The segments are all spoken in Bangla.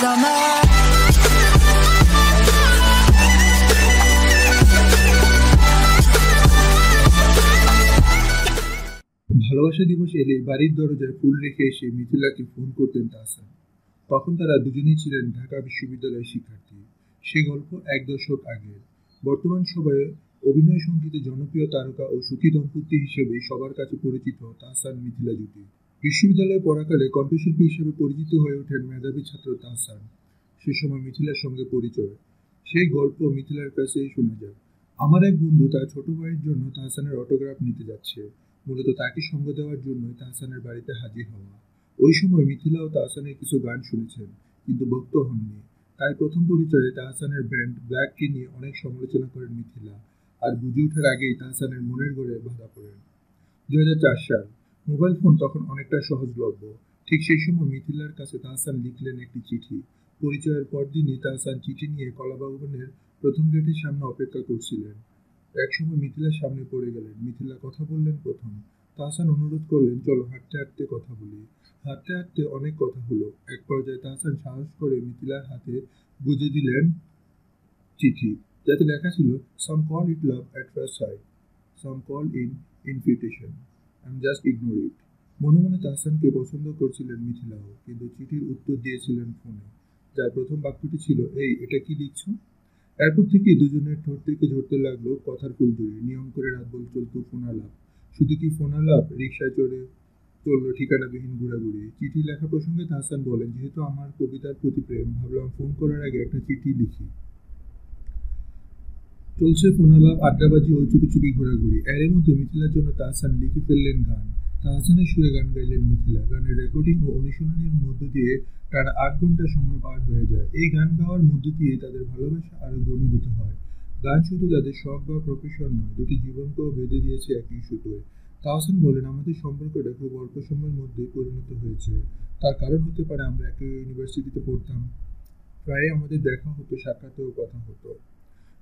summer. ভালোবাসা দিবস এলে বাড়ির দরজায় ফুল রেখে এসে মিথিলাকে ফোন করতেন তাহসান তখন তারা দুজনেই ছিলেন ঢাকা বিশ্ববিদ্যালয়ের শিক্ষার্থী। সে গল্প এক দশক আগের। বর্তমান সময়ে অভিনয় সঙ্গীতে জনপ্রিয় তারকা ও সুখী দম্পতি হিসেবে সবার কাছে পরিচিত তাহসান মিথিলা জুটি বিশ্ববিদ্যালয়ে পড়াকালে কণ্ঠশিল্পী হিসেবে পরিচিত হয়ে ওঠেন মেধাবী ছাত্র তাহসান। সে সময় মিথিলার সঙ্গে পরিচয়। সেই গল্প মিথিলার কাছেই শোনা যায়। আমার এক বন্ধু তার ছোট ভাইয়ের জন্য তাহসানের অটোগ্রাফ নিতে যাচ্ছে। মূলত তাকে সঙ্গ দেওয়ার জন্যই তাহসানের বাড়িতে হাজির হওয়া। ওই সময় মিথিলা ও তাহসানের কিছু গান শুনেছেন, কিন্তু ভক্ত হননি। তাই প্রথম পরিচয়ে তাহসানের ব্যান্ড ব্ল্যাককে নিয়ে অনেক সমালোচনা করেন মিথিলা। আর বুঝে ওঠার আগেই তাহসানের মনের গড়ে বাধা পড়েন। দুই হাজার চার সাল। মোবাইল ফোন তখন অনেকটা সহজলভ্য। ঠিক সেই সময় মিথিলার কাছে তাহসান লিখলেন একটি চিঠি। পরিচয়ের পরদিনই তাহসান চিঠি নিয়ে কলাভবনের প্রথম গেটের সামনে অপেক্ষা করছিলেন। একসময় মিথিলার সামনে পড়ে গেলেন। মিথিলা কথা বললেন প্রথম। তাহসান অনুরোধ করলেন, চলো, হাঁটতে হাঁটতে কথা বলি। হাঁটতে হাঁটতে অনেক কথা হলো। এক পর্যায়ে তাহসান সাহস করে মিথিলার হাতে বুঝে দিলেন চিঠি, যাতে লেখা ছিল some call it love at first sight some call in invitation I just ignore it মনে মনে তাহসানকে পছন্দ করছিলেন মিথিলাও, কিন্তু চিঠির উত্তর দিয়েছিলেন ফোনে। যার প্রথম বাক্যটি ছিল, এই, এটা কি লিখছো? এরপর থেকে দুজনের ঠোঁট থেকে ঝরতে লাগল কথার ফুলঝুরি। নিয়ম করে রাত বল চলতো ফোনালাপ। শুধু কি ফোনালাপ? রিক্সায় চড়ে চলল ঠিকানাবিহীন ঘোরাঘুরি। চিঠি লেখা প্রসঙ্গে তাহসান বলেন, যেহেতু আমার কবিতার প্রতি প্রেম, ভাবলাম ফোন করার আগে একটা চিঠি লিখি। চলছে ফোনালাপ আড্ডাবাজি ও চুপি চুপি ঘোরাঘুরি। এর মধ্যে মিথিলার জন্য তাহসান লিখে ফেললেন গান। তাহসানের সুরে গান গাইলেন মিথিলা। গানের রেকর্ডিং ও অনুশীলনের মধ্য দিয়ে টানা আট ঘণ্টা সময় পার হয়ে যায়। এই গান গাওয়ার মধ্য দিয়ে তাদের ভালোবাসা আরও ঘনীভূত হয়। গান শুধু তাদের শখ বা প্রফেশন নয়, দুটি জীবনকেও বেঁধে দিয়েছে একই সুতোয় তাহসান বলেন, আমাদের সম্পর্কটা খুব অল্প সময়ের মধ্যেই পরিণত হয়েছে। তার কারণ হতে পারে আমরা একই ইউনিভার্সিটিতে পড়তাম। প্রায় আমাদের দেখা হতো সাক্ষাতেও কথা হতো।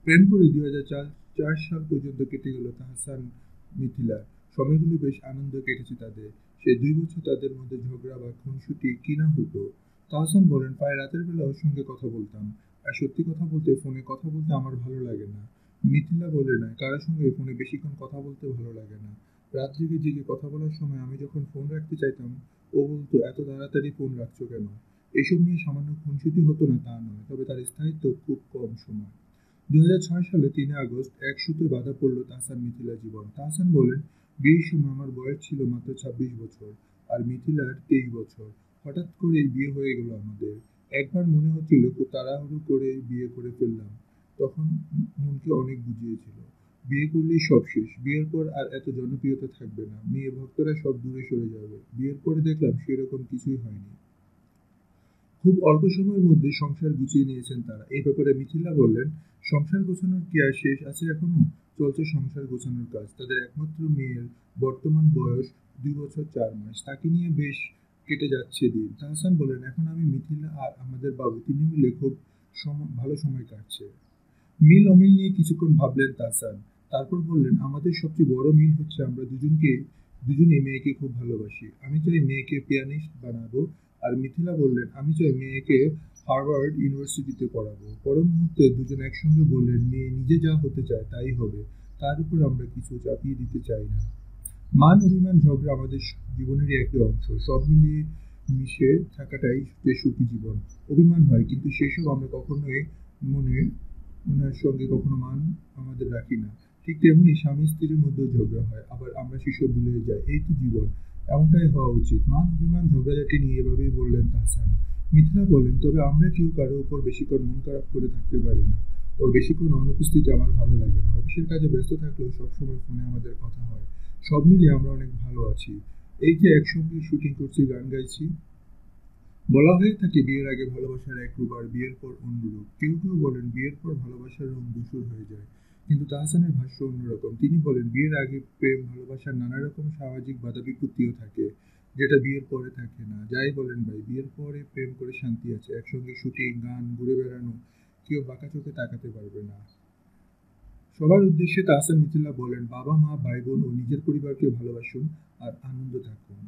প্রেম করে দুই হাজার চার সাল পর্যন্ত কেটে গেল তাহসান মিথিলার। সময়গুলো বেশ আনন্দ কেটেছে তাদের। সে দুই বছর তাদের মধ্যে ঝগড়া বা খুনসুটি কিনা হতো? তাহসান বলেন, প্রায় রাতের বেলা ওর সঙ্গে কথা বলতাম। আর সত্যি কথা বলতে ফোনে কথা বলতে আমার ভালো লাগে না। মিথিলা বলে, না, কারোর সঙ্গে ফোনে বেশিক্ষণ কথা বলতে ভালো লাগে না। রাত জেগে জেগে কথা বলার সময় আমি যখন ফোন রাখতে চাইতাম, ও বলতো, এত তাড়াতাড়ি ফোন রাখছো কেন? এসব নিয়ে সামান্য খুনসুটি হতো না তা নয়, তবে তার স্থায়িত্ব খুব কম সময়। দুই হাজার ছয় সালে তিন আগস্ট এক সুতো বাধা পড়ল তাহসান জীবন। তাহসান বলেন, বিয়ের সময় আমার বয়স ছিল মাত্র ছাব্বিশ বছর আর মিথিলার তেইশ বছর। হঠাৎ বিয়ে হয়ে গেল আমাদের। একবার মনে হচ্ছিল খুব তাড়াহুড়ো করে বিয়ে করে ফেললাম। তখন মনকে অনেক বুঝিয়েছিল। বিয়ে করলেই সব শেষ। বিয়ের পর আর এত জনপ্রিয়তা থাকবে না। মেয়ে ভক্তরা সব দূরে সরে যাবে। বিয়ের পরে দেখলাম সেরকম কিছুই হয়নি। খুব অল্প সময়ের মধ্যে সংসার গুছিয়ে নিয়েছেন তারা। এই ব্যাপারে মিথিলা বললেন, সংসার গোছানোর কি আর শেষ আছে এখনও? চলছে সংসার গোছানোর কাজ। তাদের একমাত্র মেয়ের বর্তমান বয়স দুই বছর চার মাস। তাকে নিয়ে বেশ কেটে যাচ্ছে দিন। তাহসান বলেন এখন আমি মিথিলা আর আমাদের বাবু তিনি মিলে খুব ভালো সময় কাটছে। মিল অমিল নিয়ে কিছুক্ষণ ভাবলেন তাহসান তারপর বললেন, আমাদের সবচেয়ে বড় মিল হচ্ছে আমরা দুজনকে দুজনে মেয়েকে খুব ভালোবাসি। আমি চাই মেয়েকে পিয়ানিস্ট বানাবো আর মিথিলা বললেন, আমি চাই মেয়েকে হার্ভার্ড ইউনিভার্সিটিতে পড়াবো। পর মুহূর্তে দুজন একসঙ্গে বললেন, মেয়ে নিজে যা হতে চায় তাই হবে, তার উপর আমরা কিছু চাপিয়ে দিতে চাই না। মান অভিমান ঝগড়া আমাদের জীবনেরই একটি অংশ। সব মিলিয়ে মিশে থাকাটাই যে সুখী জীবন। অভিমান হয়, কিন্তু সেসব আমরা কখনোই মনে ওনার সঙ্গে কখনো মান আমাদের রাখি না। ঠিক তেমনি স্বামী স্ত্রীর মধ্যেও ঝগড়া হয়, আবার আমরা সেসব ভুলে যাই। এই তো জীবন। এমনটাই হওয়া উচিত। মান অভিমান, ঝগড়াঝাটি নিয়ে এভাবেই বললেন তাহসান। মিথিলা বলেন তবে আমরা কেউ কারও উপর বেশিক্ষণ মন খারাপ করে থাকতে পারি না। ওর বেশিক্ষণ অনুপস্থিতি আমার ভালো লাগে না। অফিসের কাজে ব্যস্ত থাকলেও সবসময় ফোনে আমাদের কথা হয়। সব মিলিয়ে আমরা অনেক ভালো আছি। এই যে একসঙ্গে শুটিং করছি, গান গাইছি। বলা হয়ে থাকে, বিয়ের আগে ভালোবাসার এক রূপ আর বিয়ের পর অন্য রূপ। কেউ কেউ বলেন, বিয়ের পর ভালোবাসার রং দূষর হয়ে যায়। কিন্তু তাহসানের ভাষ্য অন্যরকম। তিনি বলেন, বিয়ের আগে প্রেম ভালোবাসার নানা রকম সামাজিক বাধা বিপত্তিও থাকে, যেটা বিয়ের পরে থাকে না। যাই বলেন ভাই, বিয়ের পরে প্রেম করে শান্তি আছে, একসঙ্গে শুটিং, গান, ঘুরে বেড়ানো, কেউ বাঁকা চোখে তাকাতে পারবে না। সবার উদ্দেশ্যে তাহসান মিথিলা বলেন বাবা মা ভাই বোন ও নিজের পরিবারকে ভালোবাসুন আর আনন্দ থাকুন।